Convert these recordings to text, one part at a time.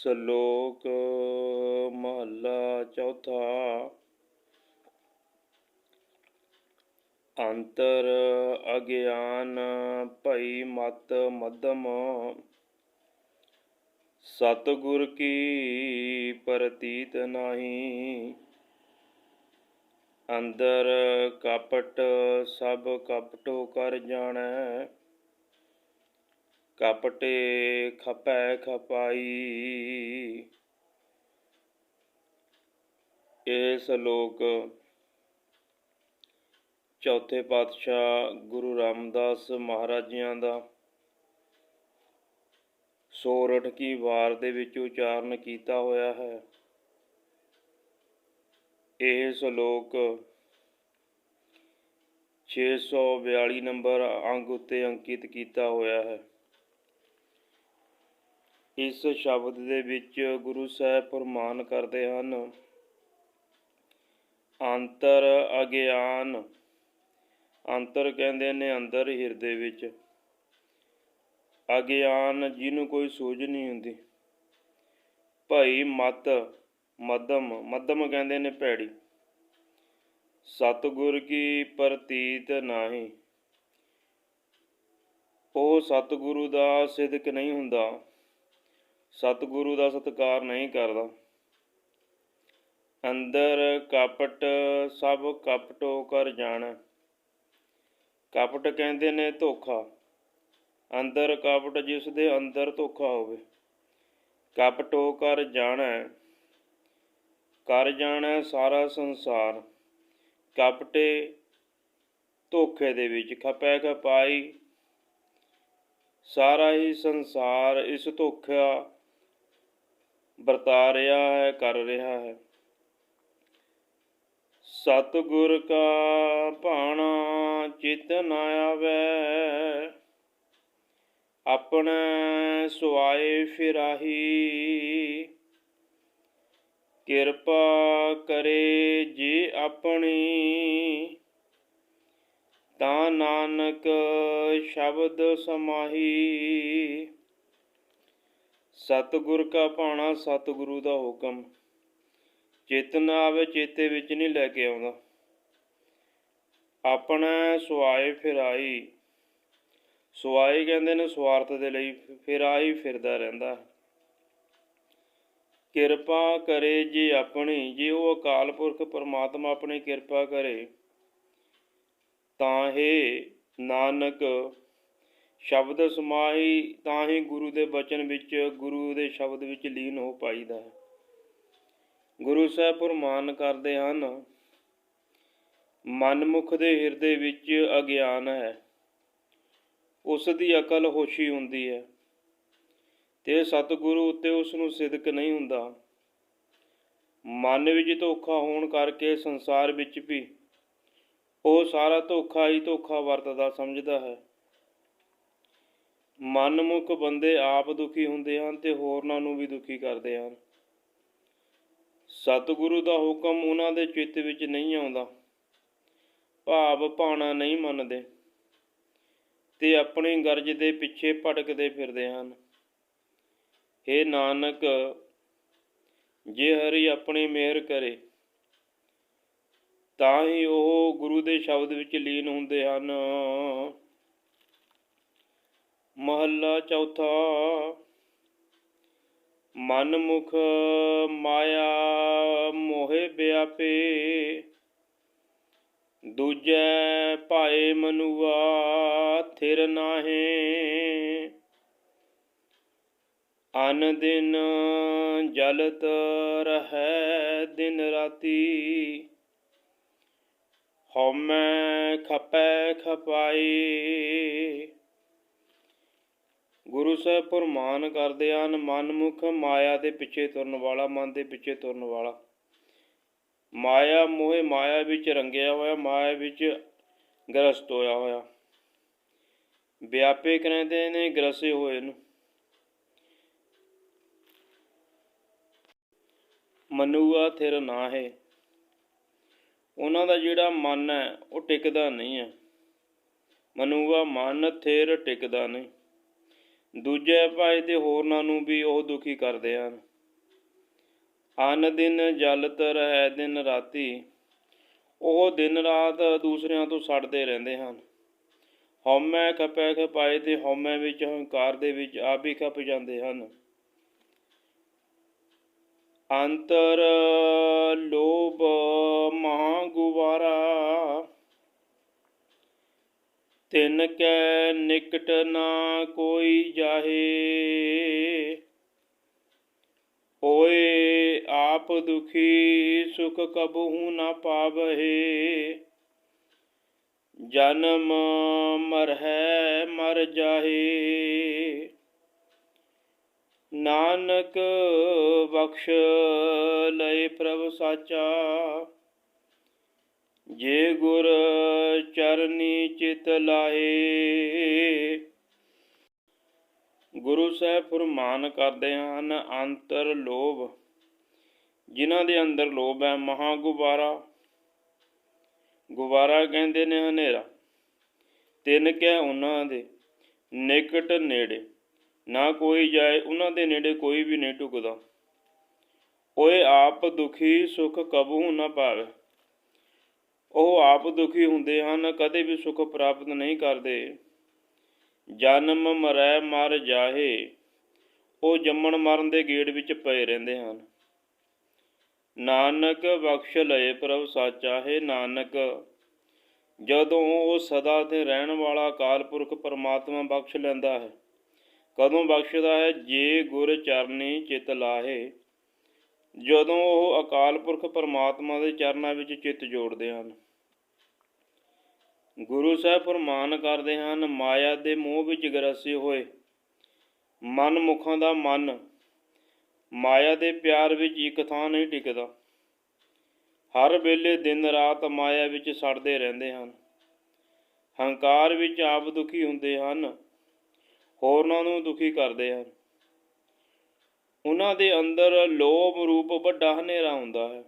ਸ਼ਲੋਕ ਮਹੱਲਾ ਚੌਥਾ। ਅੰਤਰ ਅਗਿਆਨ ਭਈ ਮਤ ਮਦਮ ਸਤਿਗੁਰ ਕੀ ਪ੍ਰਤੀਤ ਨਹੀਂ। ਅੰਦਰ ਕਪਟ ਸਭ ਕਪਟੋ ਕਰ ਜਾਣੈ। ਕਪਟੇ ਖਪੈ ਖਪਾਈ। ਇਹ ਸ਼ਲੋਕ ਚੌਥੇ ਪਾਤਸ਼ਾਹ ਗੁਰੂ ਰਾਮਦਾਸ ਮਹਾਰਾਜ ਜੀਆਂ ਦਾ ਸੋਰਠ ਕੀ ਵਾਰ ਦੇ ਵਿੱਚ ਉਚਾਰਨ ਕੀਤਾ ਹੋਇਆ ਹੈ। ਇਹ ਸ਼ਲੋਕ 642 ਨੰਬਰ ਅੰਗ ਉੱਤੇ ਅੰਕਿਤ ਕੀਤਾ ਹੋਇਆ ਹੈ। ਇਸ ਸ਼ਬਦ ਦੇ ਵਿੱਚ ਗੁਰੂ ਸਾਹਿਬ ਫਰਮਾਨ ਕਰਦੇ ਹਨ। ਅੰਤਰ ਅਗਿਆਨ। ਅੰਤਰ ਕਹਿੰਦੇ ਨੇ ਅੰਦਰ ਹਿਰਦੇ ਵਿੱਚ। ਅਗਿਆਨ ਜਿਹਨੂੰ ਕੋਈ ਸੂਝ ਨਹੀਂ ਹੁੰਦੀ। ਭਈ ਮਤ ਮਦਮ ਮਦਮ ਕਹਿੰਦੇ ਨੇ ਭੈੜੀ। ਸਤਿਗੁਰ ਕੀ ਪ੍ਰਤੀਤ ਨਾਹੀ। ਉਹ ਸਤਿਗੁਰੂ ਦਾ ਸਿਦਕ ਨਹੀਂ ਹੁੰਦਾ। ਸਤਿਗੁਰੂ ਦਾ ਸਤਕਾਰ ਨਹੀਂ ਕਰਦਾ। ਅੰਦਰ ਕਪਟ, ਸਭ ਕਪਟੋ ਕਰ ਜਾਣ। ਕਪਟ ਕਹਿੰਦੇ ਨੇ ਧੋਖਾ। ਅੰਦਰ ਕਪਟ ਜਿਸ ਦੇ ਅੰਦਰ ਧੋਖਾ ਹੋਵੇ। ਕਪਟੋ ਕਰ ਜਾਣਾ। ਕਰ ਜਾਣਾ ਸਾਰਾ ਸੰਸਾਰ। ਕਪਟੇ ਧੋਖੇ ਦੇ ਵਿੱਚ ਖਪੈ ਖਪਾਈ। ਸਾਰਾ ਹੀ ਸੰਸਾਰ ਇਸ ਧੋਖਾ ਵਰਤਾ ਰਿਹਾ ਹੈ, ਕਰ ਰਿਹਾ ਹੈ। ਸਤਿਗੁਰ ਕਾ ਭਾਣਾ ਚਿਤ ਨ ਆਵੇ। ਆਪਣੇ ਸੁਆਏ ਫਿਰਾਹੀ। ਕਿਰਪਾ ਕਰੇ ਜੀ ਆਪਣੀ। ਤਾਂ ਨਾਨਕ ਸ਼ਬਦ ਸਮਾਹੀ। ਸਤਿਗੁਰ ਕਾ ਭਾਣਾ ਸਤਿਗੁਰੂ ਦਾ ਹੁਕਮ। ਚੇਤਨ ਆਵੇ, ਚੇਤੇ ਵਿੱਚ ਨਹੀਂ ਲੈ ਕੇ ਆਉਂਦਾ। ਆਪਣਾ ਸੁਆਏ ਫਿਰਾਈ ਸੁਆਏ ਕਹਿੰਦੇ ਨੇ ਸਵਾਰਥ ਦੇ ਲਈ ਫਿਰਾਈ ਫਿਰਦਾ ਰਹਿੰਦਾ। ਕਿਰਪਾ ਕਰੇ ਜੇ ਆਪਣੀ, ਜੇ ਉਹ ਅਕਾਲ ਪੁਰਖ ਪਰਮਾਤਮਾ ਆਪਣੀ ਕਿਰਪਾ ਕਰੇ, ਤਾਂ ਹੀ ਨਾਨਕ ਸ਼ਬਦ ਸਮਾਈ ਤਾਂ ਹੀ ਗੁਰੂ ਦੇ ਬਚਨ ਵਿੱਚ ਗੁਰੂ ਦੇ ਸ਼ਬਦ ਵਿੱਚ ਲੀਨ ਹੋ ਪਾਈਦਾ ਹੈ। ਗੁਰੂ ਸਾਹਿਬ ਫਰਮਾਨ ਕਰਦੇ ਹਨ, ਮਨਮੁਖ ਦੇ ਹਿਰਦੇ ਵਿੱਚ ਅਗਿਆਨ ਹੈ, ਉਸ ਦੀ ਅਕਲ ਹੋਸ਼ੀ ਹੁੰਦੀ ਹੈ, ਤੇ ਸਤਿਗੁਰੂ ਉੱਤੇ ਉਸ ਨੂੰ ਸਿਦਕ ਨਹੀਂ ਹੁੰਦਾ। ਮਨ ਵਿੱਚ ਧੋਖਾ ਹੋਣ ਕਰਕੇ ਸੰਸਾਰ ਵਿੱਚ ਵੀ ਉਹ ਸਾਰਾ ਧੋਖਾ ਹੀ ਧੋਖਾ ਵਰਤਦਾ ਸਮਝਦਾ ਹੈ। ਮਨਮੁਖ ਬੰਦੇ ਆਪ ਦੁਖੀ ਹੁੰਦੇ ਹਨ ਤੇ ਹੋਰਨਾਂ ਨੂੰ ਵੀ ਦੁਖੀ ਕਰਦੇ ਹਨ। ਸਤਿਗੁਰੂ ਦਾ ਹੁਕਮ ਉਹਨਾਂ ਦੇ ਚਿੱਤ ਵਿੱਚ ਨਹੀਂ ਆਉਂਦਾ। ਭਾਵ ਭਾਣਾ ਨਹੀਂ ਮੰਨਦੇ ਤੇ ਆਪਣੀ ਗਰਜ ਦੇ ਪਿੱਛੇ ਭਟਕਦੇ ਫਿਰਦੇ ਹਨ। हे ਨਾਨਕ, ਜੇ ਹਰੀ ਆਪਣੀ ਮਿਹਰ ਕਰੇ, ਤਾਂ ਹੀ ਉਹ ਗੁਰੂ ਦੇ ਸ਼ਬਦ ਵਿੱਚ ਲੀਨ ਹੁੰਦੇ ਹਨ। ਮਹੱਲਾ ਚੌਥਾ। ਮਨ ਮੁਖ ਮਾਇਆ ਮੋਹਿ ਵਿਆਪੇ ਦੂਜੈ ਭਾਏ ਮਨੁਆ ਥਿਰ ਨਾਹੇ। ਅਨ ਦਿਨ ਜਲਤ ਰਹੈ ਦਿਨ ਰਾਤੀ। ਹਉਮੈ ਖਪੈ ਖਪਾਈ। ਗੁਰੂ ਸਾਹਿਬ ਫਰਮਾਨ ਕਰਦੇ ਹਨ, ਮਨਮੁਖ ਮਾਇਆ ਦੇ ਪਿੱਛੇ ਤੁਰਨ ਵਾਲਾ, ਮਨ ਦੇ ਪਿੱਛੇ ਤੁਰਨ ਵਾਲਾ। ਮਾਇਆ ਮੋਹ ਮਾਇਆ ਵਿੱਚ ਰੰਗਿਆ ਹੋਇਆ, ਮਾਇਆ ਵਿੱਚ ਗ੍ਰਸਤ ਹੋਇਆ ਹੋਇਆ। ਵਿਆਪੇ ਕਹਿੰਦੇ ਨੇ, ਗ੍ਰਸੇ ਹੋਏ ਨੂੰ। ਮਨੁਆ ਥਿਰ ਨਾ ਹੈ ਉਹਨਾਂ ਦਾ ਜਿਹੜਾ ਮਨ ਹੈ, ਉਹ ਟਿਕਦਾ ਨਹੀਂ ਹੈ। ਮਨੁਆ ਮਨ ਥਿਰ ਟਿਕਦਾ ਨਹੀਂ। ਦੂਜੇ ਭਾਈ ਤੇ ਹੋਰਨਾਂ ਨੂੰ ਵੀ ਉਹ ਦੁਖੀ ਕਰਦੇ ਹਨ। ਅਨ ਦਿਨ ਜਲਤ ਰਹਿ ਦਿਨ ਰਾਤੀ, ਉਹ ਦਿਨ ਰਾਤ ਦੂਸਰਿਆਂ ਤੋਂ ਸੜਦੇ ਰਹਿੰਦੇ ਹਨ। ਹਉਮੈ ਖਪੈ ਖਪਾਏ ਤੇ ਹਉਮੈ ਵਿੱਚ ਹੰਕਾਰ ਦੇ ਵਿੱਚ ਆਪ ਹੀ ਖਪ ਜਾਂਦੇ ਹਨ। ਅੰਤਰ ਲੋਭ ਮਹਾ ਗੁਵਾਰਾ ਤਿਨ ਕੈ ਨਿਕਟ ਨਾ ਕੋਈ ਜਾਹੇ। ਓਏ ਆਪ ਦੁਖੀ ਸੁਖ ਕਬਹੂ ਨਾ ਪਾਵਹਿ। ਜਨਮ ਮਰਹਿ ਮਰ ਜਾਹੇ। ਨਾਨਕ ਬਖਸ਼ ਲਏ ਪ੍ਰਭ ਸਾਚਾ। ਜੇ ਗੁਰ ਚਰਨੀ ਚਿਤ ਲਾਏ ਗੁਰੂ ਸਾਹਿਬ ਫਰਮਾਨ ਕਰਦੇ ਹਨ, ਅੰਤਰ ਲੋਭ। ਜਿਨ੍ਹਾਂ ਦੇ ਅੰਦਰ ਲੋਭ ਹੈ ਮਹਾ ਗੁਬਾਰਾ ਗੁਬਾਰਾ ਕਹਿੰਦੇ ਨੇ ਹਨੇਰਾ। ਤਿੰਨ ਕਹਿ ਉਹਨਾਂ ਦੇ, ਨਿਕਟ ਨੇੜੇ। ਨਾ ਕੋਈ ਜਾਏ, ਉਹਨਾਂ ਦੇ ਨੇੜੇ ਕੋਈ ਵੀ ਨਹੀਂ ਟੁਕਦਾ। ਓਏ ਆਪ ਦੁਖੀ ਸੁਖ ਕਬੂ ਨਾ ਪਾਵੇ। ਉਹ ਆਪ ਦੁਖੀ ਹੁੰਦੇ ਹਨ, ਕਦੇ ਵੀ ਸੁਖ ਪ੍ਰਾਪਤ ਨਹੀਂ ਕਰਦੇ। ਜਨਮ ਮਰੈ ਮਰ ਜਾਹੇ, ਉਹ ਜੰਮਣ ਮਰਨ ਦੇ ਗੇੜ ਵਿੱਚ ਪਏ ਰਹਿੰਦੇ ਹਨ। ਨਾਨਕ ਬਖਸ਼ ਲਏ ਪ੍ਰਭ ਸਾਚਾ ਹੈ ਨਾਨਕ। ਜਦੋਂ ਉਹ ਸਦਾ ਤੇ ਰਹਿਣ ਵਾਲਾ ਅਕਾਲ ਪੁਰਖ ਪਰਮਾਤਮਾ ਬਖਸ਼ ਲੈਂਦਾ ਹੈ, ਕਦੋਂ ਬਖਸ਼ਦਾ ਹੈ? ਜੇ ਗੁਰ ਚਰਨੀ ਚਿਤ ਲਾਹੇ। ਜਦੋਂ ਉਹ ਅਕਾਲ ਪੁਰਖ ਪਰਮਾਤਮਾ ਦੇ ਚਰਨਾਂ ਵਿੱਚ ਚਿੱਤ ਜੋੜਦੇ ਹਨ। ਗੁਰੂ ਸਾਹਿਬ ਫਰਮਾਨ ਕਰਦੇ ਹਨ, ਮਾਇਆ ਦੇ ਮੋਹ ਵਿੱਚ ਗਰਸੇ ਹੋਏ। ਮਨ ਮੁਖਾਂ ਦਾ ਮਨ, ਮਾਇਆ ਦੇ ਪਿਆਰ ਵਿੱਚ ਇੱਕ ਥਾਂ ਨਹੀਂ ਟਿਕਦਾ। ਹਰ ਵੇਲੇ ਦਿਨ ਰਾਤ ਮਾਇਆ ਵਿੱਚ ਸੜਦੇ ਰਹਿੰਦੇ ਹਨ। ਹੰਕਾਰ ਵਿੱਚ ਆਪ ਦੁਖੀ ਹੁੰਦੇ ਹਨ, ਹੋਰਨਾਂ ਨੂੰ ਦੁਖੀ ਕਰਦੇ ਹਨ। ਉਹਨਾਂ ਦੇ ਅੰਦਰ ਲੋਭ ਰੂਪ ਵੱਡਾ ਹਨੇਰਾ ਹੁੰਦਾ ਹੈ।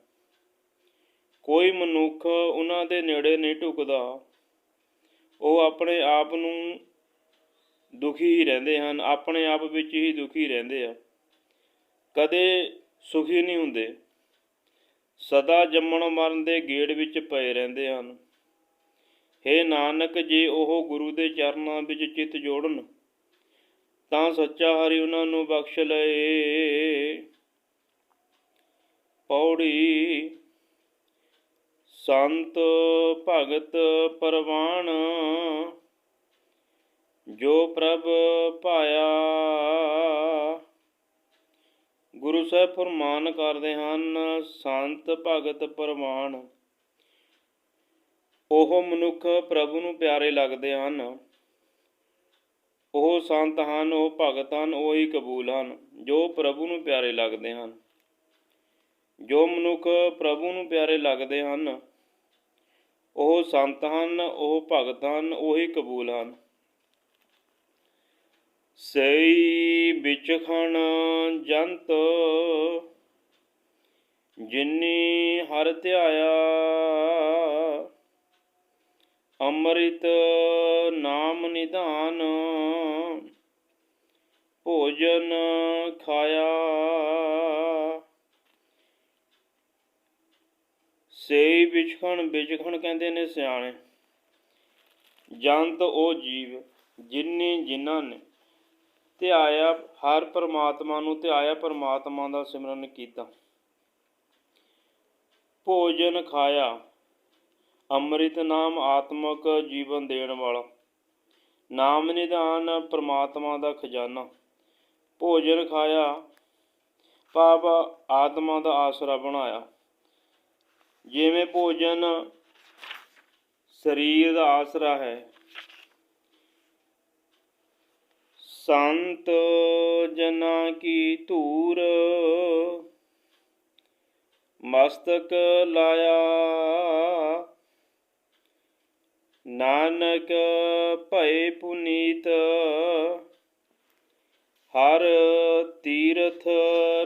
ਕੋਈ ਮਨੁੱਖ ਉਹਨਾਂ ਦੇ ਨੇੜੇ ਨਹੀਂ ਢੁਕਦਾ ਉਹ ਆਪਣੇ ਆਪ ਨੂੰ ਦੁਖੀ ਹੀ ਰਹਿੰਦੇ ਹਨ, ਆਪਣੇ ਆਪ ਵਿੱਚ ਹੀ ਦੁਖੀ ਰਹਿੰਦੇ ਆ। ਕਦੇ ਸੁਖੀ ਨਹੀਂ ਹੁੰਦੇ। ਸਦਾ ਜੰਮਣ ਮਰਨ ਦੇ ਗੇੜ ਵਿੱਚ ਪਏ ਰਹਿੰਦੇ ਹਨ। ਹੇ ਨਾਨਕ, ਜੇ ਉਹ ਗੁਰੂ ਦੇ ਚਰਨਾਂ ਵਿੱਚ ਚਿੱਤ ਜੋੜਨ ਤਾਂ ਸੱਚਾ ਹਰੀ ਉਹਨਾਂ ਨੂੰ ਬਖਸ਼ ਲਏ। ਪੌੜੀ ਸੰਤ ਭਗਤ ਪਰਵਾਨ ਜੋ ਪ੍ਰਭ ਪਾਇਆ ਗੁਰੂ ਸਾਹਿਬ ਫਰਮਾਨ ਕਰਦੇ ਹਨ, ਸੰਤ ਭਗਤ ਪਰਵਾਨ ਉਹ ਮਨੁੱਖ ਪ੍ਰਭੂ ਨੂੰ ਪਿਆਰੇ ਲੱਗਦੇ ਹਨ। ਉਹ ਸੰਤ ਹਨ, ਉਹ ਭਗਤ ਹਨ, ਉਹ ਹੀ ਕਬੂਲ ਹਨ, ਜੋ ਪ੍ਰਭੂ ਨੂੰ ਪਿਆਰੇ ਲੱਗਦੇ ਹਨ। ਜੋ ਮਨੁੱਖ ਪ੍ਰਭੂ ਨੂੰ ਪਿਆਰੇ ਲੱਗਦੇ ਹਨ, ਉਹ ਸੰਤ ਹਨ, ਉਹ ਭਗਤ ਹਨ, ਉਹੀ ਕਬੂਲ ਹਨ। ਸਈ ਵਿਚਖਣ ਜੰਤ, ਜਿਨੀ ਹਰ ਧਿਆਇਆ ਅੰਮ੍ਰਿਤ ਨਾਮ ਨਿਧਾਨ, ਭੋਜਨ ਖਾਇਆ। ਸੇ ਵਿਚਖਣ ਵਿਚਖਣ ਕਹਿੰਦੇ ਨੇ ਸਿਆਣੇ। ਜੰਤ ਉਹ ਜੀਵ ਜਿਨੀ ਜਿਨ੍ਹਾਂ ਨੇ ਧਿਆਇਆ, ਹਰ ਪਰਮਾਤਮਾ ਨੂੰ ਧਿਆਇਆ, ਪਰਮਾਤਮਾ ਦਾ ਸਿਮਰਨ ਕੀਤਾ। ਭੋਜਨ ਖਾਇਆ। ਅੰਮ੍ਰਿਤ ਨਾਮ ਆਤਮਕ ਜੀਵਨ ਦੇਣ ਵਾਲਾ। ਨਾਮ ਨਿਧਾਨ ਪਰਮਾਤਮਾ ਦਾ ਖਜ਼ਾਨਾ। ਭੋਜਨ ਖਾਇਆ ਪਾਪ ਆਤਮਾ ਦਾ ਆਸਰਾ ਬਣਾਇਆ। ਜਿਵੇਂ ਭੋਜਨ ਸਰੀਰ ਦਾ ਆਸਰਾ ਹੈ, ਸੰਤ ਜਨਾ ਕੀ ਧੂਰ ਮਸਤਕ ਲਾਇਆ। ਨਾਨਕ ਭਏ ਪੁਨੀਤ, ਹਰ ਤੀਰਥ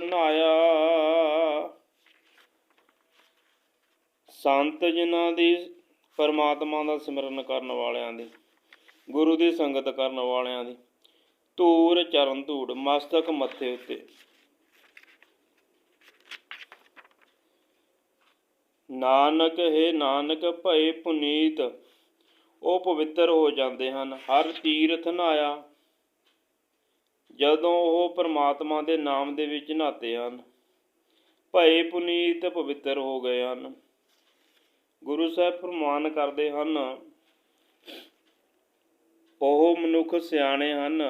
ਨਾਇਆ। ਸੰਤ ਜਿਨ੍ਹਾਂ ਦੀ ਪਰਮਾਤਮਾ ਦਾ ਸਿਮਰਨ ਕਰਨ ਵਾਲਿਆਂ ਦੀ, ਗੁਰੂ ਦੀ ਸੰਗਤ ਕਰਨ ਵਾਲਿਆਂ ਦੀ ਧੂਰ ਚਰਨ ਧੂੜ, ਮਸਤਕ ਮੱਥੇ ਉੱਤੇ। ਨਾਨਕ ਹੈ ਨਾਨਕ ਭਏ ਪੁਨੀਤ ਉਹ ਪਵਿੱਤਰ ਹੋ ਜਾਂਦੇ ਹਨ। ਹਰ ਤੀਰਥ ਨਹਾਇਆ, ਜਦੋਂ ਉਹ ਪਰਮਾਤਮਾ ਦੇ ਨਾਮ ਦੇ ਵਿੱਚ ਨਹਾਤੇ ਹਨ, ਭਏ ਪੁਨੀਤ ਪਵਿੱਤਰ ਹੋ ਗਏ ਹਨ। ਗੁਰੂ ਸਾਹਿਬ ਫਰਮਾਨ ਕਰਦੇ ਹਨ, ਉਹ ਮਨੁੱਖ ਸਿਆਣੇ ਹਨ,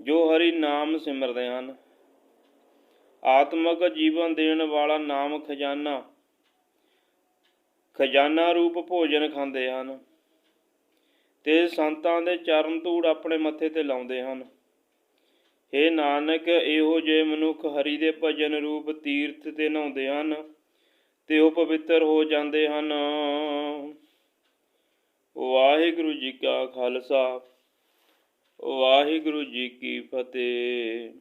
ਜੋ ਹਰੀ ਨਾਮ ਸਿਮਰਦੇ ਹਨ। ਆਤਮਕ ਜੀਵਨ ਦੇਣ ਵਾਲਾ ਨਾਮ ਖਜ਼ਾਨਾ ਖਜ਼ਾਨਾ ਰੂਪ ਭੋਜਨ ਖਾਂਦੇ ਹਨ ਤੇ ਸੰਤਾਂ ਦੇ ਚਰਨ ਧੂੜ ਆਪਣੇ ਮੱਥੇ ਤੇ ਲਾਉਂਦੇ ਹਨ। हे ਨਾਨਕ, ਇਹੋ ਜਿਹੇ ਮਨੁੱਖ ਹਰੀ ਦੇ ਭਜਨ ਰੂਪ ਤੀਰਥ ਤੇ ਨਹਾਉਂਦੇ ਹਨ ਤੇ ਉਹ ਪਵਿੱਤਰ ਹੋ ਜਾਂਦੇ ਹਨ। ਵਾਹਿਗੁਰੂ ਜੀ ਕਾ ਖਾਲਸਾ, ਵਾਹਿਗੁਰੂ ਜੀ ਕੀ ਫਤਿਹ।